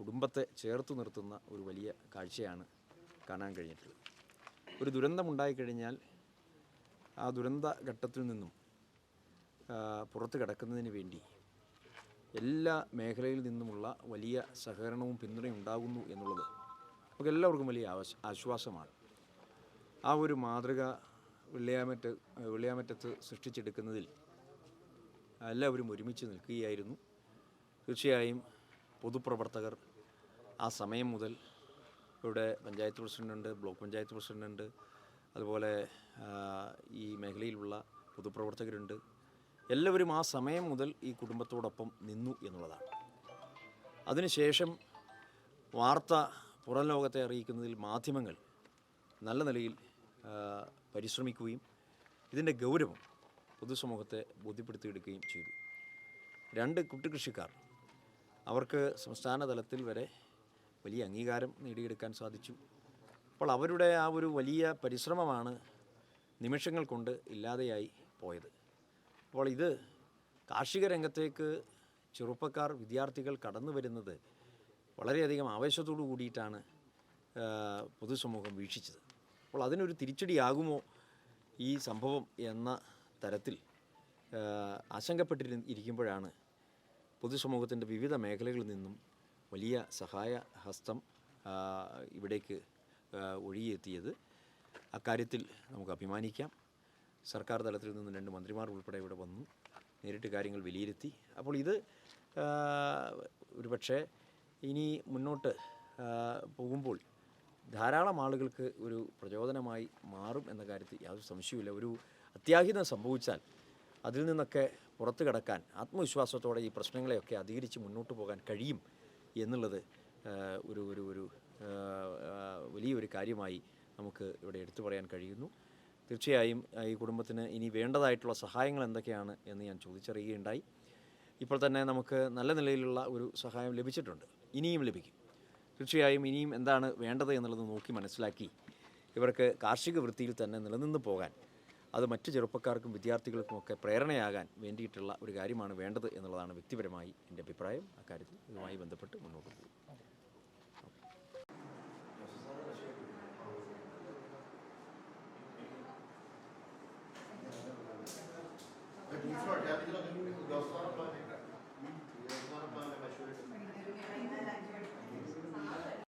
കുടുംബത്തെ ചേർത്ത് നിർത്തുന്ന ഒരു വലിയ കാഴ്ചയാണ് കാണാൻ കഴിഞ്ഞിട്ടുള്ളത്. ഒരു ദുരന്തമുണ്ടായിക്കഴിഞ്ഞാൽ ആ ദുരന്ത ഘട്ടത്തിൽ നിന്നും പുറത്തു കിടക്കുന്നതിന് വേണ്ടി എല്ലാ മേഖലയിൽ നിന്നുമുള്ള വലിയ സഹകരണവും പിന്തുണയും ഉണ്ടാകുന്നു എന്നുള്ളത് നമുക്ക് എല്ലാവർക്കും വലിയ ആശ്വാസമാണ്. ആ ഒരു മാതൃക വെള്ളിയാമറ്റ വെള്ളിയാമറ്റത്ത് സൃഷ്ടിച്ചെടുക്കുന്നതിൽ എല്ലാവരും ഒരുമിച്ച് നിൽക്കുകയായിരുന്നു. തീർച്ചയായും പൊതുപ്രവർത്തകർ ആ സമയം മുതൽ ഇവിടെ പഞ്ചായത്ത് പ്രസിഡന്റുണ്ട് ബ്ലോക്ക് പഞ്ചായത്ത് പ്രസിഡന്റുണ്ട് അതുപോലെ ഈ മേഖലയിലുള്ള പൊതുപ്രവർത്തകരുണ്ട്. എല്ലാവരും ആ സമയം മുതൽ ഈ കുടുംബത്തോടൊപ്പം നിന്നു എന്നുള്ളതാണ്. അതിനുശേഷം വാർത്ത പുറം ലോകത്തെ അറിയിക്കുന്നതിൽ മാധ്യമങ്ങൾ നല്ല നിലയിൽ പരിശ്രമിക്കുകയും ഇതിന്റെ ഗൗരവം പൊതുസമൂഹത്തെ ബോധ്യപ്പെടുത്തിയെടുക്കുകയും ചെയ്തു. രണ്ട് കുട്ടികൃഷിക്കാർ അവർക്ക് സംസ്ഥാന തലത്തിൽ വരെ വലിയ അംഗീകാരം നേടിയെടുക്കാൻ സാധിച്ചു. അപ്പോൾ അവരുടെ ആ ഒരു വലിയ പരിശ്രമമാണ് നിമിഷങ്ങൾ കൊണ്ട് ഇല്ലാതെയായി പോയത്. അപ്പോൾ ഇത് കാർഷിക രംഗത്തേക്ക് ചെറുപ്പക്കാർ വിദ്യാർത്ഥികൾ കടന്നു വരുന്നത് വളരെയധികം ആവേശത്തോടു കൂടിയിട്ടാണ് പൊതുസമൂഹം വീക്ഷിച്ചത്. അപ്പോൾ അതിനൊരു തിരിച്ചടിയാകുമോ ഈ സംഭവം എന്ന തരത്തിൽ ആശങ്കപ്പെട്ടിരി ഇരിക്കുമ്പോഴാണ് പൊതുസമൂഹത്തിന്റെ വിവിധ മേഖലകളിൽ നിന്നും വലിയ സഹായ ഹസ്തം ഇവിടേക്ക് ആ, ഒഴുകിയെത്തിയത്. അക്കാര്യത്തിൽ നമുക്ക് അഭിമാനിക്കാം. സർക്കാർ തലത്തിൽ നിന്ന് രണ്ട് മന്ത്രിമാർ ഉൾപ്പെടെ ഇവിടെ വന്നു. നേരിട്ട് കാര്യങ്ങൾ വിലയിരുത്തി. അപ്പോൾ ഇത് ഒരുപക്ഷെ ഇനി മുന്നോട്ട് പോകുമ്പോൾ ധാരാളം ആളുകൾക്ക് ഒരു പ്രചോദനമായി മാറും എന്ന കാര്യത്തിൽ യാതൊരു സംശയവുമില്ല. ഒരു അത്യാഹിതം സംഭവിച്ചാൽ അതിൽ നിന്നൊക്കെ പുറത്തു കടക്കാൻ ആത്മവിശ്വാസത്തോടെ ഈ പ്രശ്നങ്ങളെയൊക്കെ അധികരിച്ച് മുന്നോട്ട് പോകാൻ കഴിയും. എന്നുള്ളത് ഒരു ഒരു ഒരു വലിയൊരു കാര്യമായി നമുക്ക് ഇവിടെ എടുത്തു പറയാൻ കഴിയുന്നു. തീർച്ചയായും ഈ കുടുംബത്തിന് ഇനി വേണ്ടതായിട്ടുള്ള സഹായങ്ങൾ എന്തൊക്കെയാണ് എന്ന് ഞാൻ ചോദിച്ചറിയുകയുണ്ടായി. ഇപ്പോൾ തന്നെ നമുക്ക് നല്ല നിലയിലുള്ള ഒരു സഹായം ലഭിച്ചിട്ടുണ്ട്. ഇനിയും ലഭിക്കും. തീർച്ചയായും ഇനിയും എന്താണ് വേണ്ടത് എന്നുള്ളത് നോക്കി മനസ്സിലാക്കി ഇവർക്ക് കാർഷിക വൃത്തിയിൽ തന്നെ നിലനിന്ന് പോകാൻ അത് മറ്റ് ചെറുപ്പക്കാർക്കും വിദ്യാർത്ഥികൾക്കും ഒക്കെ പ്രേരണയാകാൻ വേണ്ടിയിട്ടുള്ള ഒരു കാര്യമാണ് വേണ്ടത് എന്നുള്ളതാണ് വ്യക്തിപരമായി എന്റെ അഭിപ്രായം. അക്കാര്യത്തിൽ ഇതുമായി ബന്ധപ്പെട്ട് മുന്നോട്ട് പോകും.